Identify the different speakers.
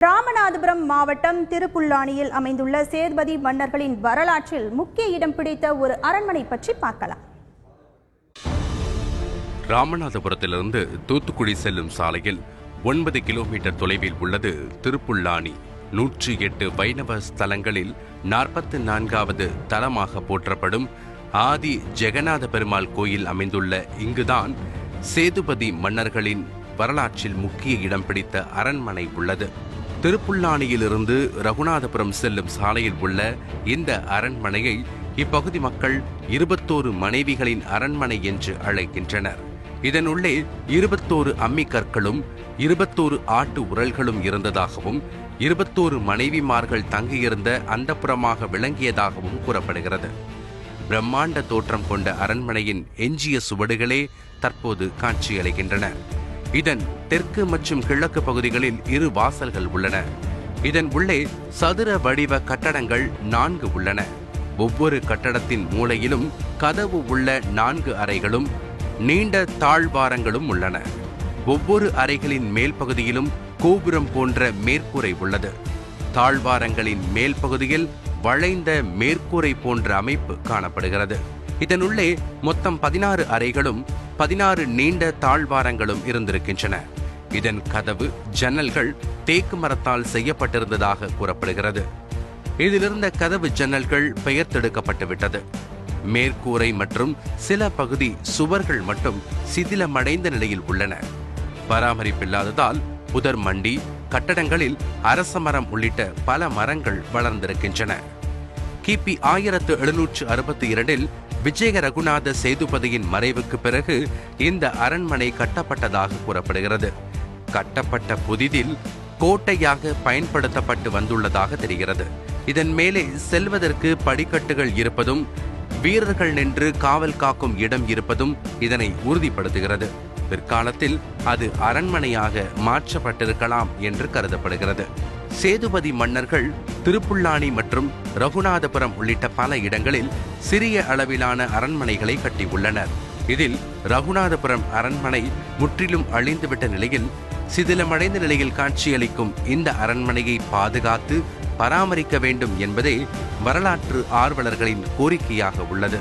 Speaker 1: ராமநாதபுரம் மாவட்டம் திருப்புல்லானியில் அமைந்துள்ள சேதுபதி மன்னர்களின் வரலாற்றில் முக்கிய இடம் பிடித்த ஒரு அரண்மனை பற்றி பார்க்கலாம்.
Speaker 2: ராமநாதபுரத்திலிருந்து தூத்துக்குடி செல்லும் சாலையில் ஒன்பது கிலோமீட்டர் தொலைவில் உள்ளது திருப்புல்லானி நூற்றி எட்டு வைணவ ஸ்தலங்களில் நாற்பத்தி நான்காவது தலமாக போற்றப்படும் ஆதி ஜெகநாத பெருமாள் கோயில் அமைந்துள்ள இங்குதான் சேதுபதி மன்னர்களின் வரலாற்றில் முக்கிய இடம் பிடித்த அரண்மனை உள்ளது. திருப்புல்லானியிலிருந்து ரகுநாதபுரம் செல்லும் சாலையில் உள்ள இந்த அரண்மனையை இப்பகுதி மக்கள் இருபத்தோரு மனைவிகளின் அரண்மனை என்று அழைக்கின்றனர். இதனுள்ளே இருபத்தோரு அம்மி கற்களும் இருபத்தோரு ஆட்டு உரல்களும் இருந்ததாகவும் இருபத்தோரு மனைவிமார்கள் தங்கியிருந்த அந்தப்புறமாக விளங்கியதாகவும் கூறப்படுகிறது. பிரம்மாண்ட தோற்றம் கொண்ட அரண்மனையின் எஞ்சிய சுவடுகளே தற்போது காட்சியளிக்கின்றன. இதன் தெற்கு மற்றும் கிழக்கு பகுதிகளில் இரு வாசல்கள் உள்ளன. இதன் உள்ளே சதுர வடிவ கட்டடங்கள் நான்கு உள்ளன. ஒவ்வொரு கட்டடத்தின் மூலையிலும் கதவு உள்ள நான்கு அறைகளும் நீண்ட தாழ்வாரங்களும் உள்ளன. ஒவ்வொரு அறைகளின் மேல் பகுதியிலும் கோபுரம் போன்ற மேற்கூரை உள்ளது. தாழ்வாரங்களின் மேல் பகுதியில் வளைந்த மேற்கூரை போன்ற அமைப்பு காணப்படுகிறது. இதனுள்ளே மொத்தம் பதினாறு அறைகளும் பதினாறு நீண்ட தாழ்வாரங்களும் இருந்திருக்கின்றன. இதன் கதவு ஜன்னல்கள் தேக்கு மரத்தால் செய்யப்பட்டிருந்ததாக கூறப்படுகிறது. இதிலிருந்த கதவு ஜன்னல்கள் பெயர்த்தெடுக்கப்பட்டுவிட்டது மேற்கூரை மற்றும் சில பகுதி சுவர்கள் மட்டும் சிதிலமடைந்த நிலையில் உள்ளன. பராமரிப்பில்லாததால் புதர் மண்டி கட்டடங்களில் அரச மரம் உள்ளிட்ட பல மரங்கள் வளர்ந்திருக்கின்றன. கிபி ஆயிரத்து எழுநூற்று அறுபத்தி இரண்டில் விஜய ரகுநாத சேதுபதியின் மறைவுக்கு பிறகு இந்த அரண்மனை கட்டப்பட்டதாக கூறப்படுகிறது. கட்டப்பட்ட புதிதில் கோட்டையாக பயன்படுத்தப்பட்டு வந்துள்ளதாக தெரிகிறது. இதன் மேலே செல்வதற்கு படிக்கட்டுகள் இருப்பதும் வீரர்கள் நின்று காவல் காக்கும் இடம் இருப்பதும் இதனை உறுதிப்படுத்துகிறது. பிற்காலத்தில் அது அரண்மனையாக மாற்றப்பட்டிருக்கலாம் என்று கருதப்படுகிறது. சேதுபதி மன்னர்கள் திருப்புல்லானி மற்றும் ரகுநாதபுரம் உள்ளிட்ட பல இடங்களில் சிறிய அளவிலான அரண்மனைகளை கட்டியுள்ளனர். இதில் ரகுநாதபுரம் அரண்மனை முற்றிலும் அழிந்துவிட்ட நிலையில் சிதிலமடைந்த நிலையில் காட்சியளிக்கும் இந்த அரண்மனையை பாதுகாத்து பராமரிக்க வேண்டும் என்பதே வரலாற்று ஆர்வலர்களின் கோரிக்கையாக உள்ளது.